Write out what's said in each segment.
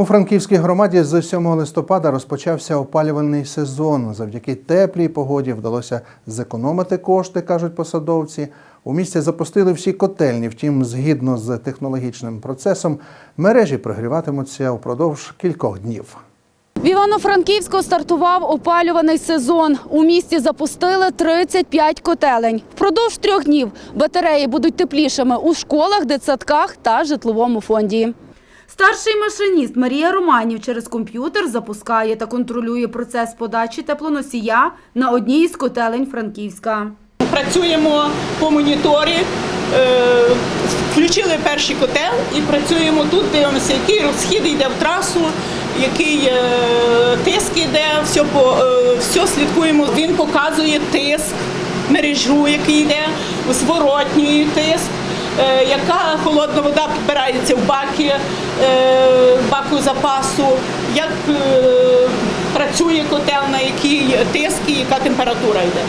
У Франківській громаді з 7 листопада розпочався опалювальний сезон. Завдяки теплій погоді вдалося зекономити кошти, кажуть посадовці. У місті запустили всі котельні. Втім, згідно з технологічним процесом, мережі прогріватимуться упродовж кількох днів. В Івано-Франківську стартував опалюваний сезон. У місті запустили 35 котелень. Впродовж трьох днів батареї будуть теплішими у школах, дитсадках та житловому фонді. Старший машиніст Марія Романів через комп'ютер запускає та контролює процес подачі теплоносія на одній із котелень Франківська. Працюємо по моніторі, е, включили перший котел і працюємо тут, дивимося, який розхід йде в трасу, який е, тиск йде, все, по, е, все слідкуємо. Він показує тиск, мережу, який йде, зворотній тиск. Е, Яка холодна вода підбирається в баки, е, баку запасу, як е, працює котел, на який тиск і яка температура йде.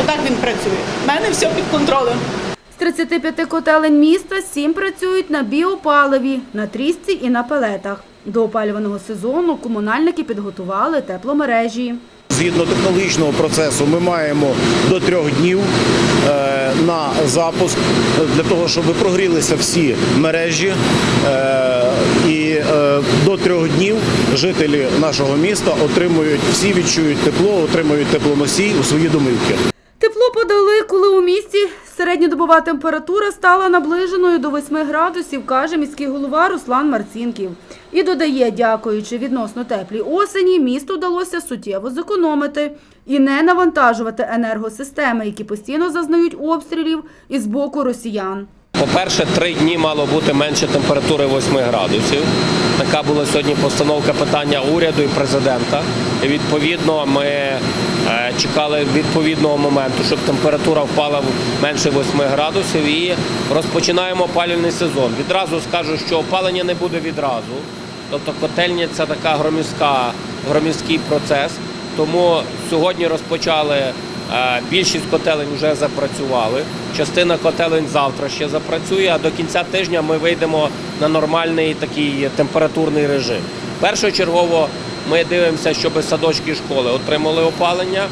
Отак він працює. У мене все під контролем. З 35 котелень міста сім працюють на біопаливі, на трісці і на пелетах. До опалюваного сезону комунальники підготували тепломережі. Згідно технологічного процесу, ми маємо до трьох днів е, на запуск для того, щоб прогрілися всі мережі. Е, І е, до трьох днів жителі нашого міста отримують всі відчують тепло, отримують теплоносій у свої домівки. Тепло подали, коли у місті середньодобова температура стала наближеною до 8 градусів, каже міський голова Руслан Марцінків. І додає, дякуючи відносно теплій осені, місту вдалося суттєво зекономити і не навантажувати енергосистеми, які постійно зазнають обстрілів із боку росіян. По-перше, три дні мало бути менше температури 8 градусів. Така була сьогодні постановка питання уряду і президента. І відповідно ми чекали відповідного моменту, щоб температура впала менше 8 градусів і розпочинаємо опалювальний сезон. Відразу скажу, що опалення не буде відразу. Тобто котельня це така громіський процес. Тому сьогодні розпочали Е, Більшість котелень вже запрацювали. Частина котелень завтра ще запрацює, а до кінця тижня ми вийдемо на нормальний такий температурний режим. Першочергово ми дивимося, щоб садочки і школи отримали опалення.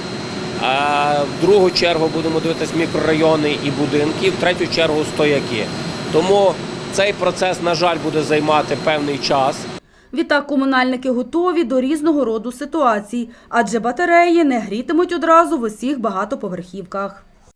В другу чергу будемо дивитися мікрорайони і будинки, в третю чергу стояки. Тому цей процес, на жаль, буде займати певний час. Відтак комунальники готові до різного роду ситуацій, адже батареї не грітимуть одразу в усіх багатоповерхівках.